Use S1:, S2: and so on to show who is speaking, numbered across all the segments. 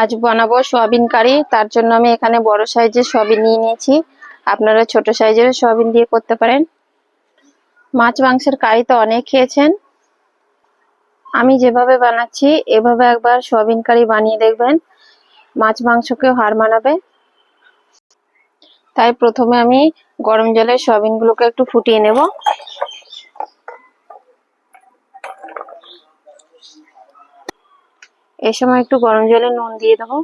S1: আজ বানাবো সয়াবিন কারি। তার জন্য আমি এখানে বড় সাইজের সয়াবিন নিয়ে নিয়েছি। আপনারা ছোট সাইজের সয়াবিন দিয়ে করতে পারেন। মাছ মাংসের কারি তো অনেক খেয়েছেন। আমি যেভাবে বানাচ্ছি, এভাবে একবার সয়াবিন কারি বানিয়ে দেখবেন। মাছ মাংসকেও হার মানাবে। তাই প্রথমে আমি গরম জলে সয়াবিনগুলোকে একটু ফুটিয়ে নেব। এই সময় একটু গরম জলে নুন দিয়ে দেবো।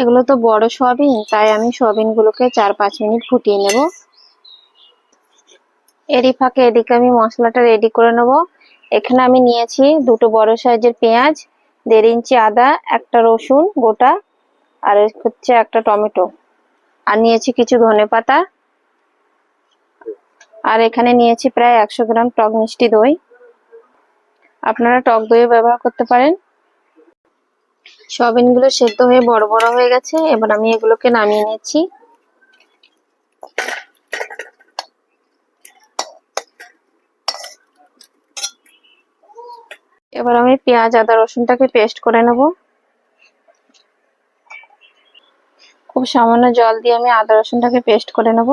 S1: এগুলো তো বড় সোয়াবিন, তাই আমি সয়াবিন গুলোকে চার পাঁচ মিনিট ফুটিয়ে নেব। এরই ফাঁকে এদিকে আমি মশলাটা রেডি করে নেব। এখানে আমি নিয়েছি দুটো বড় সাইজের পেঁয়াজ দেড় ইঞ্চি আদা, একটা রসুন গোটা, আর হচ্ছে একটা টমেটো। আর নিয়েছি কিছু ধনে পাতা। আর এখানে নিয়েছি প্রায় একশো গ্রাম টক মিষ্টি দই। আপনারা টক দইও ব্যবহার করতে পারেন। সয়াবিনগুলো সেদ্ধ হয়ে বড় বড় হয়ে গেছে। এবার আমি এগুলোকে নামিয়ে নিচ্ছি। এবার আমি পেঁয়াজ, আদা, রসুনটাকে পেস্ট করে নেব। খুব সামান্য জল দিয়ে আমি আদা, রসুনটাকে পেস্ট করে নেব।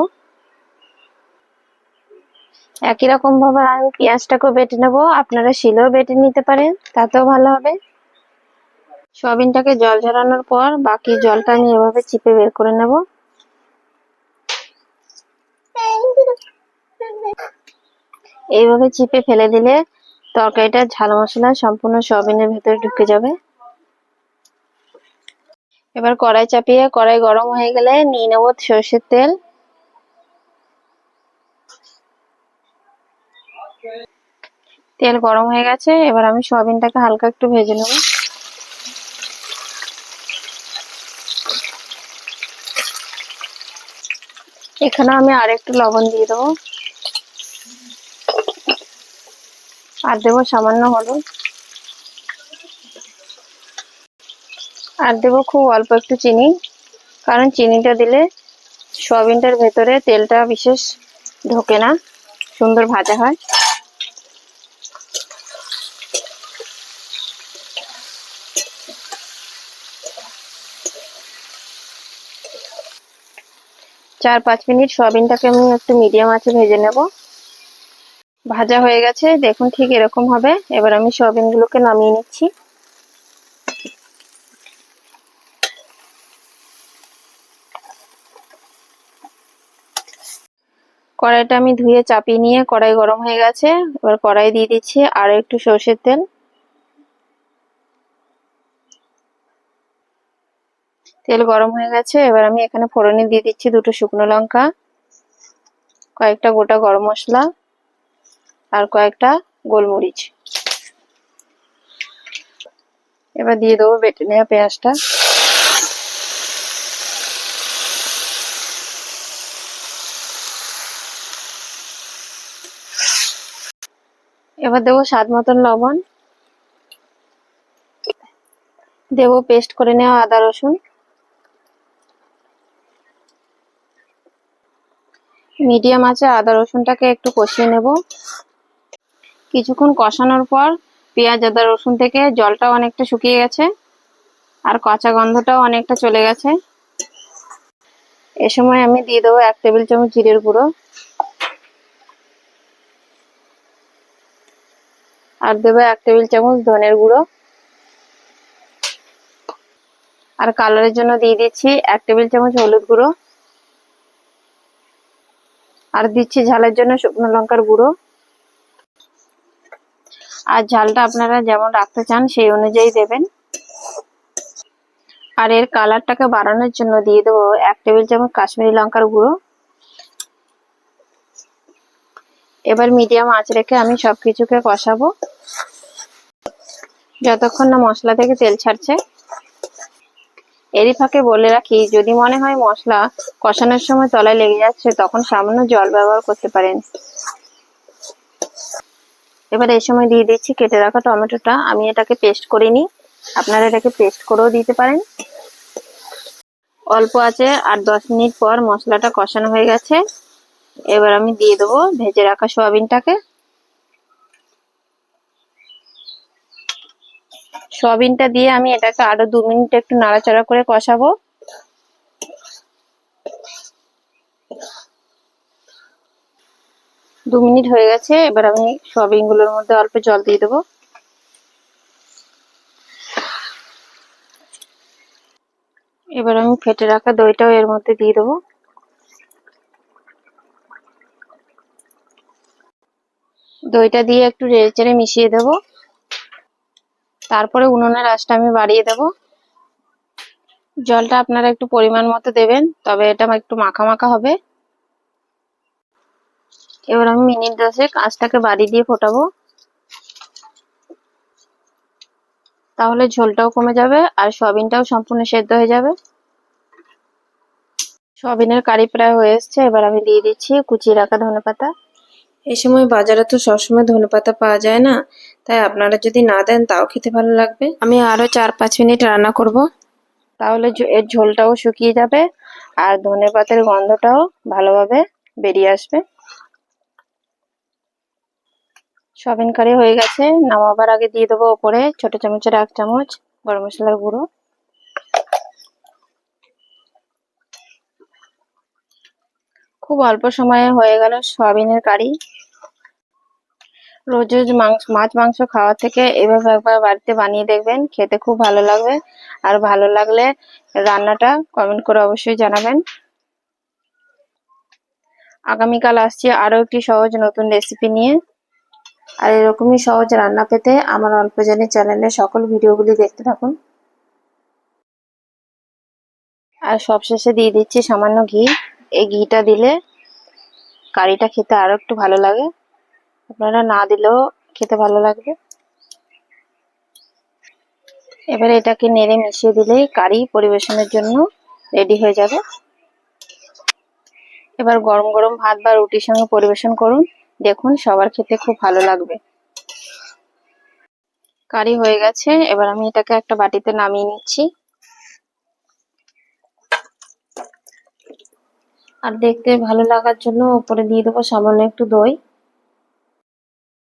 S1: একই রকম ভাবে আমি পেঁয়াজটাকেও বেটে নেব। আপনারা শিলেও বেটে নিতে পারেন, তাতেও ভালো হবে। সয়াবিনটাকে জল ঝরানোর পর বাকি জলটা আমি এভাবে চিপে বের করে নেব। এইভাবে চিপে ফেলে দিলে তরকারিটা ঝাল মশলা সম্পূর্ণ সয়াবিনের ভেতরে ঢুকে যাবে। এবার কড়াই চাপিয়ে কড়াই গরম হয়ে গেলে নিয়ে নেব সর্ষের তেল। তেল গরম হয়ে গেছে, এবার আমি সয়াবিনটাকে হালকা একটু ভেজে নেব। এখানে আমি আর একটু লবণ দিয়ে দেবো। আর দেবো সামান্য হলুদ। আর দেবো খুব অল্প একটু চিনি, কারণ চিনিটা দিলে সয়াবিনটার ভেতরে তেলটা বিশেষ ঢোকে না, সুন্দর ভাজা হয়। চার পাঁচ মিনিট সয়াবিনটাকে আমি একটু মিডিয়াম আছে ভেজে নেব। ভাজা হয়ে গেছে। দেখুন ঠিক এরকম হবে। এবার আমি সয়াবিনগুলোকে নামিয়ে নিচ্ছি। কড়াইটা আমি ধুয়ে চাপিয়ে নিয়ে কড়াই গরম হয়ে গেছে। এবার কড়াই দিয়ে দিচ্ছি আর একটু সর্ষের তেল। তেল গরম হয়ে গেছে। এবার আমি এখানে ফোড়নে দিয়ে দিচ্ছি দুটো শুকনো লঙ্কা। কয়েকটা গোটা গরম মশলা। আর কয়েকটা গোলমরিচ। এবার দিয়ে দেবো বেটে নেওয়া পেঁয়াজটা। এবার দেবো স্বাদ মতন লবণ। দেবো পেস্ট করে নেওয়া আদা, রসুন। মিডিয়াম আছে আদা, রসুনটাকে একটু কষিয়ে নেব। কিছুক্ষণ কষানোর পর পেঁয়াজ, আদা, রসুন থেকে জলটাও অনেকটা শুকিয়ে গেছে আর কাঁচা গন্ধটাও অনেকটা চলে গেছে। এ সময় আমি দিয়ে দেবো এক টেবিল চামচ জিরের গুঁড়ো। আর দেবো এক টেবিল চামচ ধনের গুঁড়ো। আর কালারের জন্য দিয়ে দিচ্ছি এক টেবিল চামচ হলুদ গুঁড়ো। আর দিচ্ছি ঝালের জন্য শুকনো লঙ্কার গুঁড়ো। আর ঝালটা আপনারা যেমন রাখতে চান সেই অনুযায়ী দেবেন। আর এর কালারটাকে বাড়ানোর জন্য দিয়ে দেবো এক টেবিল চামচ কাশ্মীরি লঙ্কার গুঁড়ো। এবার মিডিয়াম আঁচ রেখে আমি সবকিছুকে কষাবো। যতক্ষণ না মশলা থেকে তেল ছাড়ছে। এরই ফাঁকে বলে রাখি, যদি মনে হয় মশলা কষানোর সময় তলায় লেগে যাচ্ছে, তখন সামান্য জল ব্যবহার করতে পারেন। এবার এই সময় দিয়ে দিচ্ছি, কেটে রাখা টমেটোটা। আমি এটাকে পেস্ট করে নিই। আপনারা এটাকে পেস্ট করেও দিতে পারেন। অল্প আছে, আর দশ মিনিট পর মশলাটা কষানো হয়ে গেছে। এবার আমি দিয়ে দেবো ভেজে রাখা সোয়াবিনটাকে। সোয়াবিনটা দিয়ে আমি এটাকে আরও দু মিনিট একটু নাড়াচাড়া করে কষাবো। দু মিনিট হয়ে গেছে, এবার আমি সোয়াবিনগুলোর মধ্যে অল্প জল দিয়ে দেবো। এবার আমি ফেটে রাখা দইটাও এর মধ্যে দিয়ে দেবো। দইটা দিয়ে একটু নেড়ে চেড়ে মিশিয়ে দেবো। তারপরে উনুনের আঁচটা আমি বাড়িয়ে দেব। জলটা আপনারা একটু পরিমাণ মতো দেবেন, তবে এটা একটু মাখা মাখা হবে। এবার আমি মিনিট দশেক আঁচটাকে বাড়ি দিয়ে ফোটাবো। তাহলে ঝোলটাও কমে যাবে আর সয়াবিনটাও সম্পূর্ণ সেদ্ধ হয়ে যাবে। সয়াবিনের কারি প্রায় হয়ে এসছে, এবার আমি দিয়ে দিচ্ছি কুচিয়ে রাখা ধনে পাতা।
S2: এই সময় বাজারে তো সবসময় ধনে পাতা পাওয়া যায় না, তাই আপনারা যদি না দেন তাও খেতে ভালো লাগবে।
S1: আমি আরও চার পাঁচ মিনিট রান্না করব, তাহলে এর ঝোলটাও শুকিয়ে যাবে আর ধনে পাতার গন্ধটাও ভালোভাবে বেরিয়ে আসবে। সয়াবিন কারি হয়ে গেছে। নামাবার আগে দিয়ে দেবো ওপরে ছোট চামচের এক চামচ গরম মশলার গুঁড়ো। খুব অল্প সময়ে হয়ে গেল সয়াবিনের কারি। রোজ রোজ মাংস, মাছ, মাংস খাওয়ার থেকে এভাবে একবার বাড়িতে বানিয়ে দেখবেন, খেতে খুব ভালো লাগবে। আর ভালো লাগলে রান্নাটা কমেন্ট করে অবশ্যই জানাবেন। আগামীকাল আসছি আরও একটি সহজ নতুন রেসিপি নিয়ে। আর এরকমই সহজ রান্না পেতে আমার অল্প জানি চ্যানেলে সকল ভিডিওগুলি দেখতে থাকুন। আর সবশেষে দিয়ে দিচ্ছি সামান্য ঘি। এই ঘিটা দিলে কারিটা খেতে আরও একটু ভালো লাগে। আপনারা না দিলেও খেতে ভালো লাগবে। এবারে এটাকে নেড়ে মিশিয়ে দিলেই কারি পরিবেশনের জন্য রেডি হয়ে যাবে। এবার গরম গরম ভাত বা রুটির সঙ্গে পরিবেশন করুন। দেখুন, সবার খেতে খুব ভালো লাগবে। কারি হয়ে গেছে, এবার আমি এটাকে একটা বাটিতে নামিয়ে নিচ্ছি। আর দেখতে ভালো লাগার জন্য উপরে দিয়ে দেবো সামান্য একটু দই।